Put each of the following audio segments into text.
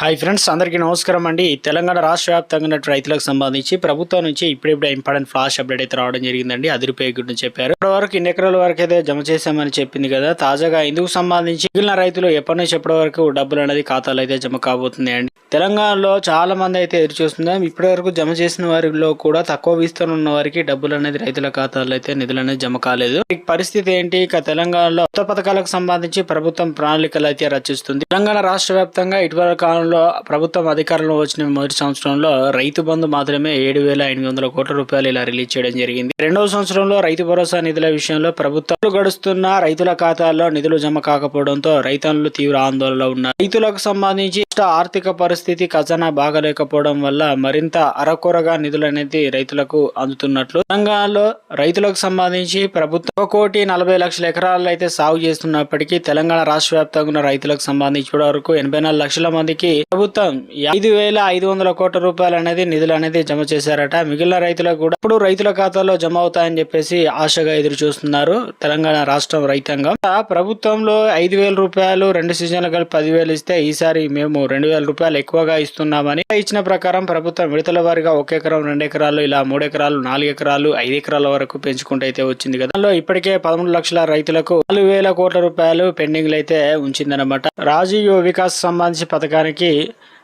Hi friends అందరికీ నమస్కారం అండి. తెలంగాణ రాష్ట్ర వ్యాప్తంగా రైతులకు సంబంధించి ప్రభుత్వం నుంచి ఇప్పుడిప్పుడు ఇంపార్టెంట్ ఫ్లాష్ అప్డేట్ అయితే రావడం జరిగిందండి. అది గురించి చెప్పారు. ఇప్పటి వరకు ఇన్ని ఎకరాల వరకు అయితే జమ చేశామని చెప్పింది కదా తాజాగా ఇందుకు సంబంధించి మిగిలిన రైతులు ఎప్పటి నుంచి ఎప్పటి వరకు డబ్బులు అనేది ఖాతాలో అయితే జమ కాబోతుంది అండి తెలంగాణలో చాలా మంది అయితే ఎదురు ఇప్పటి వరకు జమ చేసిన వారిలో కూడా తక్కువ విస్తరణ ఉన్న వారికి డబ్బులు అనేది రైతుల ఖాతాలో అయితే నిధులు అనేది జమ కాలేదు. ఈ పరిస్థితి ఏంటి? ఇక తెలంగాణలో కొత్త పథకాలకు సంబంధించి ప్రభుత్వం ప్రణాళికలు అయితే రచిస్తుంది. తెలంగాణ రాష్ట్ర వ్యాప్తంగా ఇటీవల సంవత్సరంలో ప్రభుత్వం అధికారంలో వచ్చిన మొదటి సంవత్సరంలో రైతు బంధు మాత్రమే ఏడు వేల ఎనిమిది వందల కోట్ల రూపాయలు ఇలా రిలీజ్ చేయడం జరిగింది. రెండవ సంవత్సరంలో రైతు భరోసా నిధుల విషయంలో ప్రభుత్వాలు గడుస్తున్న రైతుల ఖాతాల్లో నిధులు జమ కాకపోవడంతో రైతన్నులు తీవ్ర ఆందోళనలో ఉన్నారు. రైతులకు సంబంధించి ఆర్థిక పరిస్థితి ఖజానా బాగలేకపోవడం వల్ల మరింత అరకొరగా నిధులు అనేది రైతులకు అందుతున్నట్లు తెలంగాణలో రైతులకు సంబంధించి ప్రభుత్వం ఒక కోటి నలభై లక్షల ఎకరాలు అయితే సాగు చేస్తున్నప్పటికీ తెలంగాణ రాష్ట్ర వ్యాప్తంగా ఉన్న రైతులకు సంబంధించి ఇప్పటి వరకు ఎనభై నాలుగు లక్షల మందికి ప్రభుత్వం ఐదు వేల ఐదు వందల కోట్ల రూపాయలు అనేది నిధులు అనేది జమ చేశారట. మిగిలిన రైతులకు కూడా ఇప్పుడు రైతుల ఖాతాలో జమ అవుతాయని చెప్పేసి ఆశగా ఎదురు చూస్తున్నారు తెలంగాణ రాష్ట్రం రైతాంగం. ప్రభుత్వంలో ఐదు వేల రూపాయలు రెండు సీజన్లు కలిపి పదివేలు ఇస్తే ఈసారి మేము రెండు వేల రూపాయలు ఎక్కువగా ఇస్తున్నామని ఇచ్చిన ప్రకారం ప్రభుత్వం విడతల వారిగా ఒక ఎకరం రెండు ఎకరాలు ఇలా మూడు ఎకరాలు నాలుగు ఎకరాలు ఐదు ఎకరాల వరకు పెంచుకుంటూ అయితే వచ్చింది కదా. దానిలో ఇప్పటికే పదమూడు లక్షల రైతులకు నాలుగు వేల కోట్ల రూపాయలు పెండింగ్ అయితే ఉంచిందన్నమాట. రాజీవ్ వికాస్ సంబంధించి పథకానికి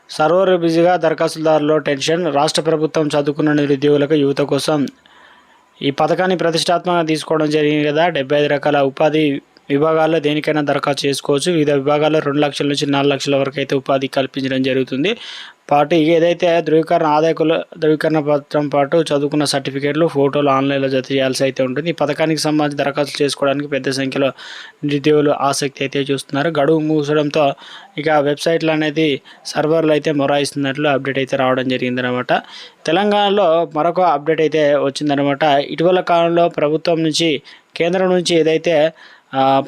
సర్వర్ బిజీగా దరఖాస్తుదారులో టెన్షన్ రాష్ట్ర ప్రభుత్వం చదువుకున్న నిరుద్యోగులకు యువత కోసం ఈ పథకాన్ని ప్రతిష్టాత్మకంగా తీసుకోవడం జరిగింది కదా. డెబ్బై ఐదు రకాల ఉపాధి విభాగాల్లో దేనికైనా దరఖాస్తు చేసుకోవచ్చు. వివిధ విభాగాల్లో రెండు లక్షల నుంచి నాలుగు లక్షల వరకు అయితే ఉపాధి కల్పించడం జరుగుతుంది. పాటు ఏదైతే ధృవీకరణ ఆదాయకుల ధృవీకరణ పత్రం పాటు చదువుకున్న సర్టిఫికేట్లు ఫోటోలు ఆన్లైన్లో జత చేయాల్సి అయితే ఉంటుంది. ఈ పథకానికి సంబంధించి దరఖాస్తు చేసుకోవడానికి పెద్ద సంఖ్యలో నిరుద్యోగులు ఆసక్తి అయితే చూస్తున్నారు. గడువు మూసడంతో ఇక వెబ్సైట్లు అనేది సర్వర్లు అయితే మొరాయిస్తున్నట్లు అప్డేట్ అయితే రావడం జరిగిందనమాట తెలంగాణలో మరొక అప్డేట్ అయితే వచ్చిందనమాట ఇటీవల కాలంలో ప్రభుత్వం నుంచి కేంద్రం నుంచి ఏదైతే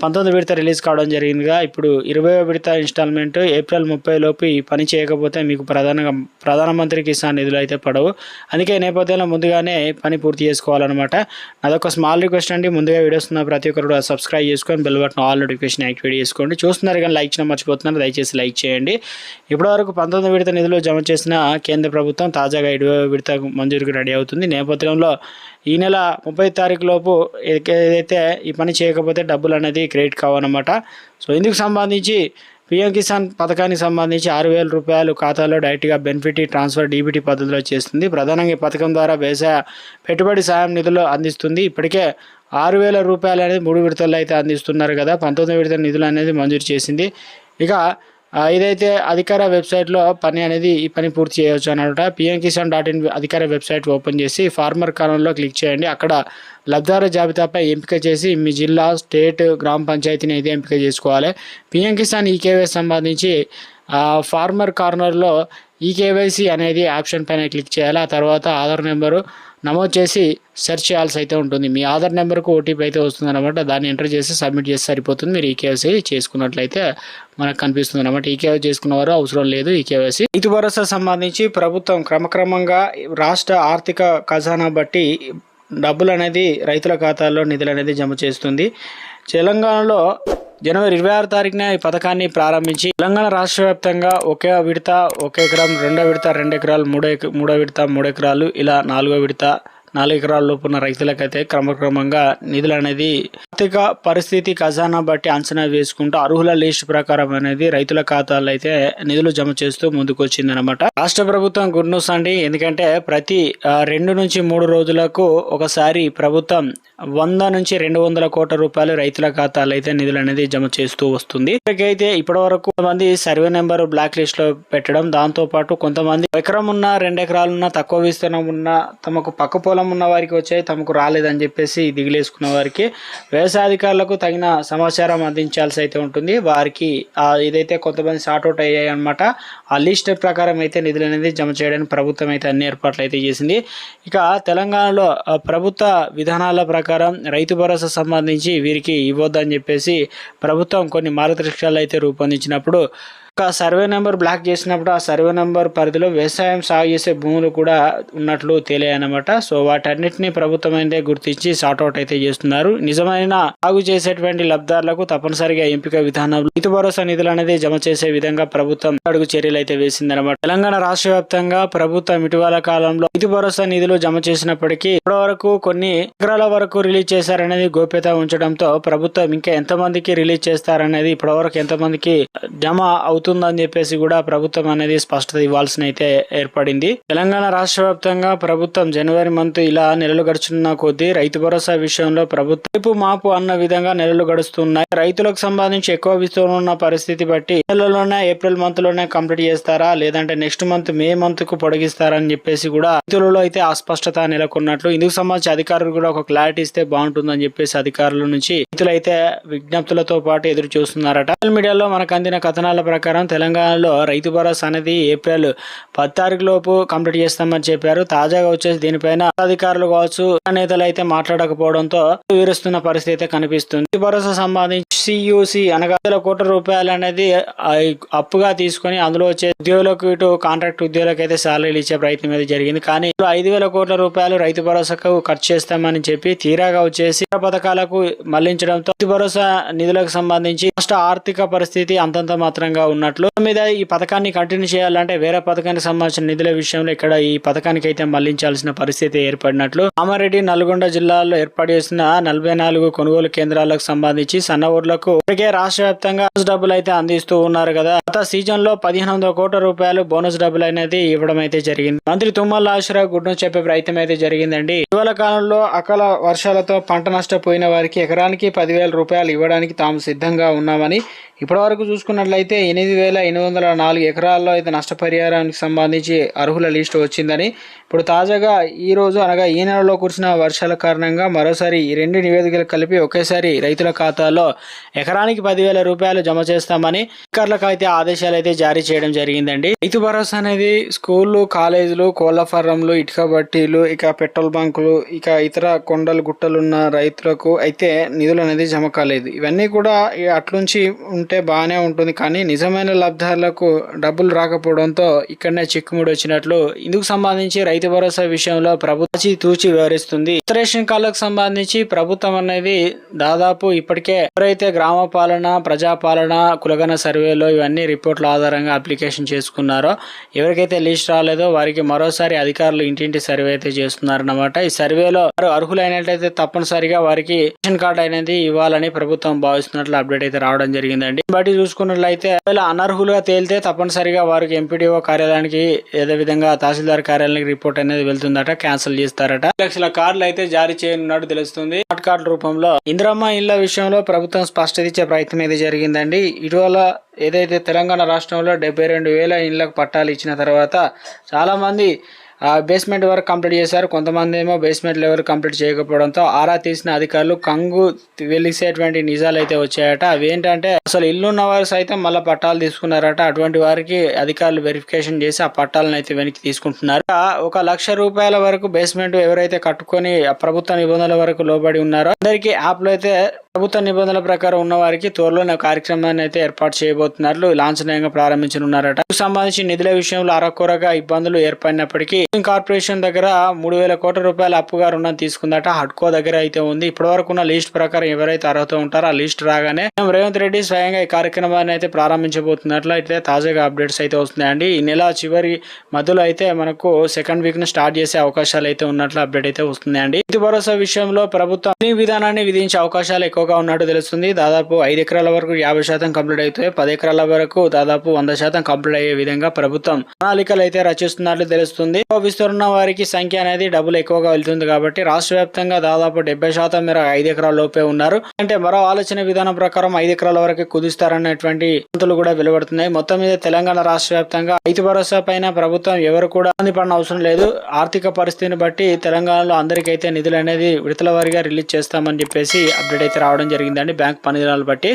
పంతొమ్మిది విడత రిలీజ్ కావడం జరిగిందిగా. ఇప్పుడు ఇరవై విడత ఇన్స్టాల్మెంట్ ఏప్రిల్ ముప్పై లోపు ఈ పని చేయకపోతే మీకు ప్రధానంగా ప్రధానమంత్రి కిసాన్ నిధులు అయితే పడవు. అందుకే నేపథ్యంలో ముందుగానే పని పూర్తి చేసుకోవాలన్నమాట. అదొక స్మాల్ రిక్వెస్ట్ అండి. ముందుగా వీడియోస్ ఉన్న ప్రతి ఒక్కరు సబ్స్క్రైబ్ చేసుకొని bell button all notification activate చేసుకోండి. చూస్తున్నారు కానీ లైక్ చేయడం మర్చిపోతున్నారు. దయచేసి లైక్ చేయండి. ఇప్పటివరకు పంతొమ్మిది విడత నిధులు జమ చేసిన కేంద్ర ప్రభుత్వం తాజాగా ఇరవై విడత మంజూరుకు రెడీ అవుతుంది. నేపథ్యంలో ఈ నెల ముప్పై తారీఖు లోపు ఏదైతే ఈ పని చేయకపోతే డబ్బులు అనేది క్రెడిట్ కావన్నమాట. సో ఇందుకు సంబంధించి పిఎం కిసాన్ పథకానికి సంబంధించి ఆరు వేల రూపాయలు ఖాతాలో డైరెక్ట్గా బెనిఫిట్ ట్రాన్స్ఫర్ డీబీటీ పద్ధతిలో చేస్తుంది. ప్రధానంగా ఈ పథకం ద్వారా వ్యవసాయ పెట్టుబడి సాయం నిధులు అందిస్తుంది. ఇప్పటికే ఆరు వేల రూపాయలు అనేది మూడు విడతల్లో అయితే అందిస్తున్నారు కదా. పంతొమ్మిది విడతల నిధులు అనేది మంజూరు చేసింది. ఇక ఇదైతే అధికార వెబ్సైట్లో పని అనేది ఈ పని పూర్తి చేయవచ్చు అనమాట పిఎం కిసాన్ డాట్ ఇన్ అధికార వెబ్సైట్ ఓపెన్ చేసి ఫార్మర్ కాలంలో క్లిక్ చేయండి. అక్కడ లబ్ధారు జాబితాపై ఎంపిక చేసి మీ జిల్లా స్టేట్ గ్రామ పంచాయతీని అయితే ఎంపిక చేసుకోవాలి. పిఎం కిసాన్ ఈకేవై సంబంధించి ఫార్మర్ కార్నర్లో ఈకేవైసీ అనేది ఆప్షన్ పైన క్లిక్ చేయాలి. ఆ తర్వాత ఆధార్ నెంబరు నమోదు చేసి సెర్చ్ చేయాల్సి అయితే ఉంటుంది. మీ ఆధార్ నెంబర్కు ఓటీపీ అయితే వస్తుంది అనమాట దాన్ని ఎంటర్ చేసి సబ్మిట్ చేసి సరిపోతుంది. మీరు ఈకేవైసీ చేసుకున్నట్లయితే మనకు కనిపిస్తుంది అనమాట ఈకేవై చేసుకున్న వారు అవసరం లేదు ఈకేవైసీ రైతు భరోసా సంబంధించి ప్రభుత్వం క్రమక్రమంగా రాష్ట్ర ఆర్థిక ఖజానా బట్టి డబ్బులు అనేది రైతుల ఖాతాల్లో నిధులు అనేది జమ చేస్తుంది. తెలంగాణలో జనవరి ఇరవై ఆరు తారీఖున ఈ పథకాన్ని ప్రారంభించి తెలంగాణ రాష్ట్ర వ్యాప్తంగా ఒకే విడత ఒక ఎకరం రెండో విడత రెండు ఎకరాలు మూడో మూడో విడత మూడు ఎకరాలు ఇలా నాలుగో విడత నాలుగు ఎకరాల రైతులకైతే క్రమక్రమంగా నిధులు అనేది ఆర్థిక పరిస్థితి ఖజానా బట్టి అంచనా వేసుకుంటూ అర్హుల లిస్ట్ ప్రకారం అనేది రైతుల ఖాతాల్లో అయితే నిధులు జమ చేస్తూ ముందుకొచ్చింది అనమాట రాష్ట్ర ప్రభుత్వం గుడ్ న్యూస్ అండి. ఎందుకంటే ప్రతి రెండు నుంచి మూడు రోజులకు ఒకసారి ప్రభుత్వం వంద నుంచి రెండు వందల కోట్ల రూపాయలు రైతుల ఖాతాలో అయితే నిధులు అనేది జమ చేస్తూ వస్తుంది. ఇప్పటికైతే ఇప్పటి వరకు కొంతమంది సర్వే నెంబర్ బ్లాక్ లిస్ట్లో పెట్టడం దాంతో పాటు కొంతమంది ఎకరం ఉన్న రెండు ఎకరాలున్న తక్కువ విస్తీర్ణం ఉన్న తమకు పక్క పొలం ఉన్న వారికి వచ్చాయి తమకు రాలేదని చెప్పేసి దిగులేసుకున్న వారికి వ్యవసాయ అధికారులకు తగిన సమాచారం అందించాల్సి అయితే ఉంటుంది. వారికి ఏదైతే ఇదైతే కొంతమంది షార్ట్అవుట్ అయ్యాయి అనమాట ఆ లిస్ట్ ప్రకారం అయితే నిధులు అనేది జమ చేయడానికి ప్రభుత్వం అయితే అన్ని ఏర్పాట్లు అయితే చేసింది. ఇక తెలంగాణలో ప్రభుత్వ విధానాల ప్రకారం రైతు భరోసా సంబంధించి వీరికి ఇవ్వద్దని చెప్పేసి ప్రభుత్వం కొన్ని మార్గదర్శకాలు అయితే రూపొందించినప్పుడు ఒక సర్వే నెంబర్ బ్లాక్ చేసినప్పుడు ఆ సర్వే నెంబర్ పరిధిలో వ్యవసాయం సాగు చేసే భూములు కూడా ఉన్నట్లు తెలియనమాట సో వాటన్నిటిని ప్రభుత్వం అయితే గుర్తించి సార్ట్అవుట్ అయితే చేస్తున్నారు. నిజమైన సాగు చేసేటువంటి లబ్ధారులకు తప్పనిసరిగా ఎంపిక విధానంలో రైతు భరోసా నిధులు అనేది జమ చేసే విధంగా ప్రభుత్వం అడుగు చర్యలు అయితే వేసిందనమాట తెలంగాణ రాష్ట్ర వ్యాప్తంగా ప్రభుత్వం ఇటీవల కాలంలో రైతు భరోసా నిధులు జమ చేసినప్పటికీ ఇప్పటి వరకు కొన్ని ఎకరాల వరకు రిలీజ్ చేశారనేది గోప్యత ఉంచడంతో ప్రభుత్వం ఇంకా ఎంతమందికి రిలీజ్ చేస్తారనేది ఇప్పటి వరకు ఎంతమందికి జమ అవుతుందని చెప్పేసి కూడా ప్రభుత్వం అనేది స్పష్టత ఇవ్వాల్సిన అయితే ఏర్పడింది. తెలంగాణ రాష్ట్ర వ్యాప్తంగా ప్రభుత్వం జనవరి మంత్ ఇలా నెలలు గడుచున్న కొద్దీ రైతు భరోసా విషయంలో ప్రభుత్వం రేపు మాపు అన్న విధంగా నెలలు గడుస్తున్నాయి. రైతులకు సంబంధించి ఎక్కువ విస్తరణ పరిస్థితి బట్టి నెలలోనే ఏప్రిల్ మంత్లోనే కంప్లీట్ చేస్తారా? లేదంటే నెక్స్ట్ మంత్ మే మంత్కు పొడిగిస్తారని చెప్పేసి కూడా రైతులలో అయితే అస్పష్టత నెలకొన్నట్లు ఇందుకు సంబంధించి అధికారులు కూడా ఒక క్లారిటీ ఇస్తే బాగుంటుందని చెప్పేసి అధికారుల నుంచి రైతులైతే విజ్ఞప్తులతో పాటు ఎదురు చూస్తున్నారట సోషల్ మీడియాలో మనకు అందిన కథనాల ప్రకారం తెలంగాణలో రైతు భరోసా అనేది ఏప్రిల్ పది తారీఖు లోపు కంప్లీట్ చేస్తామని చెప్పారు. తాజాగా వచ్చేసి దీనిపైన అధికారులు కావచ్చు నేతలు అయితే మాట్లాడకపోవడంతో విరుస్తున్న పరిస్థితి అయితే కనిపిస్తుంది. రైతు భరోసా సంబంధించి హెచ్సియుసి అనగా కోట్ల రూపాయలు అనేది అప్పుగా తీసుకొని అందులో వచ్చే ఉద్యోగులకు ఇటు కాంట్రాక్ట్ ఉద్యోగులకు అయితే సాలరీలు ఇచ్చే ప్రయత్నం అయితే జరిగింది. కానీ ఇప్పుడు ఐదు వేల కోట్ల రూపాయలు రైతు భరోసాకు ఖర్చు చేస్తామని చెప్పి తీరాగా వచ్చేసి పథకాలకు మళ్ళించడంతో రైతు భరోసా నిధులకు సంబంధించి రాష్ట్ర ఆర్థిక పరిస్థితి అంతంత మాత్రంగా ఉన్నట్లు. మీద ఈ పథకాన్ని కంటిన్యూ చేయాలంటే వేరే పథకానికి సంబంధించిన నిధుల విషయంలో ఇక్కడ ఈ పథకానికి అయితే మళ్ళించాల్సిన పరిస్థితి ఏర్పడినట్లు. కామారెడ్డి నల్గొండ జిల్లాలో ఏర్పాటు చేసిన నలభై నాలుగు కొనుగోలు కేంద్రాలకు సంబంధించి సన్న ఊర్లకు ఇప్పటికే రాష్ట్ర వ్యాప్తంగా బోనస్ డబ్బులు అయితే అందిస్తూ ఉన్నారు కదా. గత సీజన్లో పదిహేను వందల కోట్ల రూపాయలు బోనస్ డబ్బులు అనేది ఇవ్వడం అయితే జరిగింది. మంత్రి తుమ్మల ఆశ్రా గుడ్డు చెప్పే ప్రయత్నం అయితే జరిగిందండి. ఇటీవల కాలంలో అకాల వర్షాలతో పంట నష్టపోయిన వారికి ఎకరానికి పదివేల రూపాయలు ఇవ్వడానికి తాము సిద్ధంగా ఉన్నామని ఇప్పటివరకు చూసుకున్నట్లయితే ఎనిమిది వేల ఎనిమిది వందల నాలుగు ఎకరాల్లో అయితే నష్టపరిహారానికి సంబంధించి అర్హుల లిస్టు వచ్చిందని ఇప్పుడు తాజాగా ఈ రోజు అనగా ఈ నెలలో కురిసిన వర్షాల కారణంగా మరోసారి ఈ రెండు నివేదికలు కలిపి ఒకేసారి రైతుల ఖాతాలో ఎకరానికి పదివేల రూపాయలు జమ చేస్తామని అధికారులకు అయితే ఆదేశాలు అయితే జారీ చేయడం జరిగిందండి. రైతు భరోసా అనేది స్కూళ్ళు కాలేజీలు కోళ్ళ ఫారంలు ఇటుక బట్టీలు ఇక పెట్రోల్ బంకులు ఇక ఇతర కొండలు గుట్టలు ఉన్న రైతులకు అయితే నిధులు అనేది జమ కాలేదు. ఇవన్నీ కూడా అట్లుంచి ఉంటే బాగానే ఉంటుంది కానీ నిజమైన లబ్ధారులకు డబ్బులు రాకపోవడంతో ఇక్కడనే చిక్కుముడి వచ్చినట్లు ఇందుకు సంబంధించి రైతు భరోసా విషయంలో ప్రభుత్వం తూచి వివరిస్తుంది. కొత్త రేషన్ కార్డులకు సంబంధించి ప్రభుత్వం అనేది దాదాపు ఇప్పటికే ఎవరైతే గ్రామ పాలన ప్రజాపాలన కులగన సర్వేలో ఇవన్నీ రిపోర్ట్ల ఆధారంగా అప్లికేషన్ చేసుకున్నారో ఎవరికైతే లిస్ట్ రాలేదో వారికి మరోసారి అధికారులు ఇంటింటి సర్వే అయితే చేస్తున్నారన్నమాట. ఈ సర్వేలో వారు అర్హులైనట్లయితే తప్పనిసరిగా వారికి రేషన్ కార్డు అనేది ఇవ్వాలని ప్రభుత్వం భావిస్తున్నట్లు అప్డేట్ అయితే రావడం జరిగిందండి. బట్టి చూసుకున్నట్లయితే ఒకవేళ అనర్హులుగా తేలితే తప్పనిసరిగా వారికి ఎంపీడీఓ కార్యాలయానికి ఏదో విధంగా తహసీల్దార్ కార్యాలయానికి రిపోర్ట్ అనేది వెళ్తుందట క్యాన్సిల్ చేస్తారట. లక్షల కార్డులు అయితే జారీ చేయనున్నట్టు తెలుస్తుంది. స్మార్ట్ కార్డు రూపంలో ఇందిరమ్మ ఇళ్ళ విషయంలో ప్రభుత్వం కష్టదిచ్చే ప్రయత్నం అయితే జరిగిందండి. ఇటీవల ఏదైతే తెలంగాణ రాష్ట్రంలో డెబ్బై రెండు వేల ఇళ్ళకు పట్టాలు ఇచ్చిన తర్వాత చాలామంది బేస్మెంట్ వరకు కంప్లీట్ చేశారు. కొంతమంది ఏమో బేస్మెంట్ లెవెల్ కంప్లీట్ చేయకపోవడంతో ఆరా తీసిన అధికారులు కంగు వెలిసేటువంటి నిజాలు అయితే వచ్చాయట. అవి ఏంటంటే అసలు ఇల్లున్న వారు సైతం మళ్ళీ పట్టాలు తీసుకున్నారట. అటువంటి వారికి అధికారులు వెరిఫికేషన్ చేసి ఆ పట్టాలను అయితే వెనక్కి తీసుకుంటున్నారు. ఒక లక్ష రూపాయల వరకు బేస్మెంట్ ఎవరైతే కట్టుకొని ప్రభుత్వ నిబంధనల వరకు లోబడి ఉన్నారో అందరికీ యాప్లో అయితే ప్రభుత్వ నిబంధనల ప్రకారం ఉన్న వారికి త్వరలోనే కార్యక్రమాన్ని అయితే ఏర్పాటు చేయబోతున్నారు లాంఛనీయంగా ప్రారంభించనున్నారట. సంబంధించి నిధుల విషయంలో అరకొరగా ఇబ్బందులు ఏర్పడినప్పటికీ కార్పొరేషన్ దగ్గర మూడు వేల కోట్ల రూపాయల అప్పుగా రుణం తీసుకుందట. హడ్కో దగ్గర అయితే ఉంది. ఇప్పటి వరకు ఉన్న లిస్ట్ ప్రకారం ఎవరైతే అర్హత ఉంటారో ఆ లిస్ట్ రాగానే మేము రేవంత్ రెడ్డి స్వయంగా ఈ కార్యక్రమాన్ని అయితే ప్రారంభించబోతున్నట్లు అయితే తాజాగా అప్డేట్స్ అయితే వస్తున్నాయండి. ఈ నెల చివరి మధ్యలో అయితే మనకు సెకండ్ వీక్ను స్టార్ట్ చేసే అవకాశాలు అయితే ఉన్నట్లు అప్డేట్ అయితే వస్తున్నాయండి. ఇది భరోసా విషయంలో ప్రభుత్వం ఈ విధానాన్ని విధించే అవకాశాలు ఎక్కువగా ఉన్నట్టు తెలుస్తుంది. దాదాపు ఐదు ఎకరాల వరకు యాభై శాతం కంప్లీట్ అయితే పది ఎకరాల వరకు దాదాపు వంద శాతం కంప్లీట్ అయ్యే విధంగా ప్రభుత్వం ప్రణాళికలు అయితే రచిస్తున్నట్లు తెలుస్తుంది. ఎక్కువ విస్తరణ వారికి సంఖ్య అనేది డబ్బులు ఎక్కువగా వెళ్తుంది కాబట్టి రాష్ట్ర వ్యాప్తంగా దాదాపు డెబ్బై శాతం మేర ఐదు ఎకరాల లోపే ఉన్నారు. అంటే మరో ఆలోచన విధానం ప్రకారం ఐదు ఎకరాల వరకు కుదిస్తారనేటువంటి వంతులు కూడా వెలువడుతున్నాయి. మొత్తం మీద తెలంగాణ రాష్ట్ర వ్యాప్తంగా రైతు భరోసా పైన ప్రభుత్వం ఎవరు కూడా ఇబ్బంది పడిన అవసరం లేదు. ఆర్థిక పరిస్థితిని బట్టి తెలంగాణలో అందరికైతే నిధులు అనేది విడతల వారిగా రిలీజ్ చేస్తామని చెప్పేసి అప్డేట్ అయితే రావడం జరిగిందండి. బ్యాంక్ పనిదినాలు బట్టి.